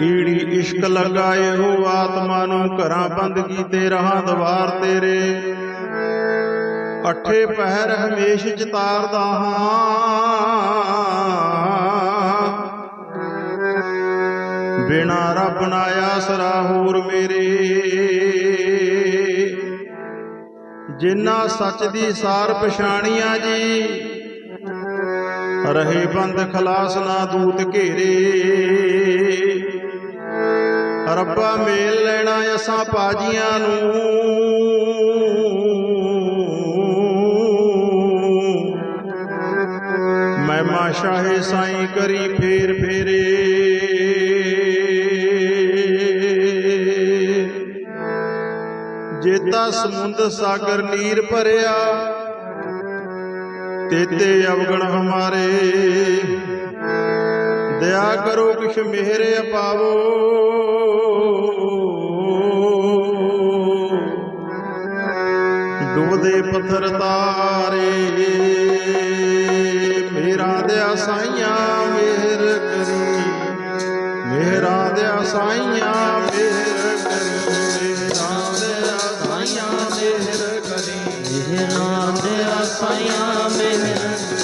ਈੜੀ ਇਸ਼ਕ ਲਗਾਏ ਹੋ ਆਤਮਾ ਨੂੰ, ਘਰਾਂ ਬੰਦ ਕੀਤੇ ਰਹਾ ਦਵਾਰ ਤੇਰੇ। ਅਠੇ ਪਹਿਰ ਹਮੇਸ਼ ਚਿਤਾਰਦਾ ਹਾਂ। ਬਿਨਾ ਰੱਬ ਨਾ ਆਸਰਾ ਹੋਰ ਮੇਰੇ। ਜਿਨ੍ਹਾਂ ਸੱਚ ਦੀ ਸਾਰ ਪਛਾਣੀਆਂ ਜੀ, ਰਹੇ ਬੰਦ ਖਲਾਸ ਨਾ ਦੂਤ ਘੇਰੇ। ਰੱਬਾ ਮੇਲ ਲੈਣਾ ਅਸਾਂ ਪਾਜੀਆਂ ਨੂੰ। ਮਹਿਮਾ ਸ਼ਾਹੇ ਸਾਈਂ ਕਰੀ ਫੇਰ ਫੇਰੇ। ਜੇਤਾ ਸਮੁੰਦ ਸਾਗਰ ਨੀਰ ਭਰਿਆ ਤੇਤੇ ਅਵਗਣ ਹਮਾਰੇ। ਦਇਆ ਕਰੋ ਕਿਛ ਮੇਰੇ ਅਪਾਵੋ। ਡੁੱਬਦੇ ਪੱਥਰ ਤਾਰੇ ਮੇਰਾ ਦਿਆ ਸਾਈਆ ਮੇਰ ਕਰੀ। ਮੇਰਾ ਦਿਆ ਸਾਈਆ ਮਿਹਰ ਕਰੀ। ਮੇਰਾ ਦਇਆ ਸਾਈਆਂ ਮਿਹਰ ਕਰੀ। ਮੇਰਾ ਦਇਆ ਸਾਈਆਂ ਮਿਹਰ